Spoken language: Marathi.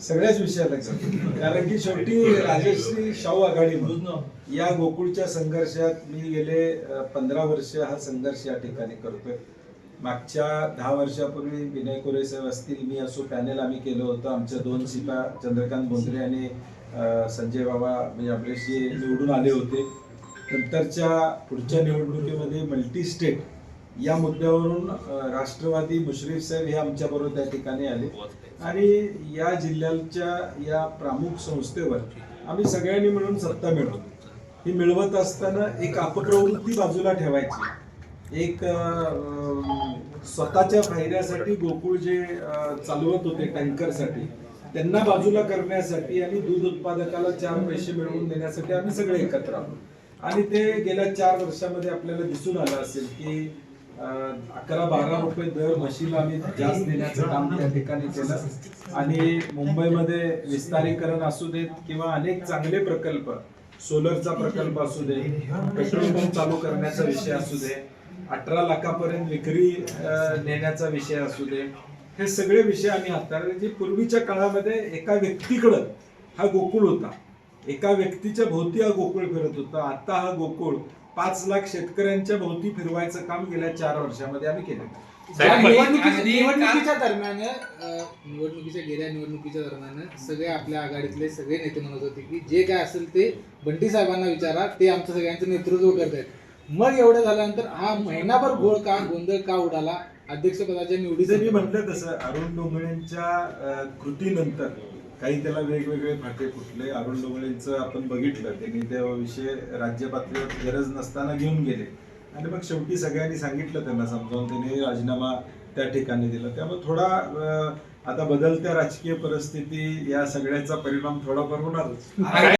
सगळ्याच विषयाला जातो कारण की शेवटी राजश्री शाहू आघाडी या गोकुळच्या संघर्षात मी गेले पंधरा वर्ष हा संघर्ष या ठिकाणी करतोय. मागच्या दहा वर्षापूर्वी विनय कोरे साहेब असतील मी असो पॅनेल आम्ही केलं होतं. आमच्या दोन सीटा चंद्रकांत बोंद्रे आणि संजय बाबा म्हणजे आपल्याशी निवडून आले होते. नंतरच्या पुढच्या निवडणुकीमध्ये मल्टी स्टेट या मुद्द्यावरून राष्ट्रवादी मुश्रीफ साहेब हे आमच्याबरोबर त्या ठिकाणी आले. आणि या जिल्ह्याच्या या प्रमुख संस्थेवर आम्ही सगळ्यांनी मिळून सत्ता मिळवली. ही मिळवत असताना एक अपप्रवृत्ती बाजूला ठेवायची. एक स्वतःच्या फायद्यासाठी गोकुळ जे चालवत होते टँकरसाठी त्यांना बाजूला करण्यासाठी आणि दूध उत्पादकाला चार पैसे मिळवून देण्यासाठी आम्ही सगळे एकत्र आलो आणि ते गेल्या चार वर्षामध्ये आपल्याला दिसून आलं असेल की अकरा बारा रुपये दर म्हशीला आम्ही जास्त देण्याचं काम त्या ठिकाणी केलं. आणि मुंबईमध्ये विस्तारीकरण असू देत किंवा अनेक चांगले प्रकल्प सोलरचा प्रकल्प असू दे पेट्रोल पंप चालू करण्याचा विषय असू दे अठरा लाखापर्यंत विक्री नेण्याचा विषय असू दे हे सगळे विषय आम्ही हाताळले. जे पूर्वीच्या काळामध्ये एका व्यक्तीकडं हा गोकुळ होता. एका व्यक्तीच्या भोवती हा गोकुळ फिरत होता. आता हा गोकुळ पाच लाख शेतकऱ्यांच्या भोवती फिरवायचं काम गेल्या चार वर्षामध्ये आम्ही केलं ज्या साहेब, निवडणुकीच्या दरम्यान अं, निवडणुकीच्या गेल्या निवडणुकीच्या दरम्यान सगळे आपल्या आघाडीतले सगळे नेते म्हणत होते की जे काय असेल ते बंटी साहेबांना विचारा ते आमचं सगळ्यांचं नेतृत्व करत आहेत मग एवढं झाल्यानंतर हा महिनाभर घोळ का गोंधळ का उडाला? अध्यक्षपदाच्या जर मी म्हटलं तसं अरुण डोंगळेंच्या अं, कृतीनंतर काही त्याला वेगवेगळे फाटे फुटले. अरुण डोंगळेंचं आपण बघितलं. त्यांनी त्या विषय राज्य पातळीवर गरज नसताना घेऊन गेले. आणि मग शेवटी सगळ्यांनी सांगितलं त्यांना समजावून त्यांनी राजीनामा त्या ठिकाणी दिला. त्यामुळे थोडा आता बदलत्या राजकीय परिस्थिती या सगळ्याचा परिणाम थोडाफार होणारच.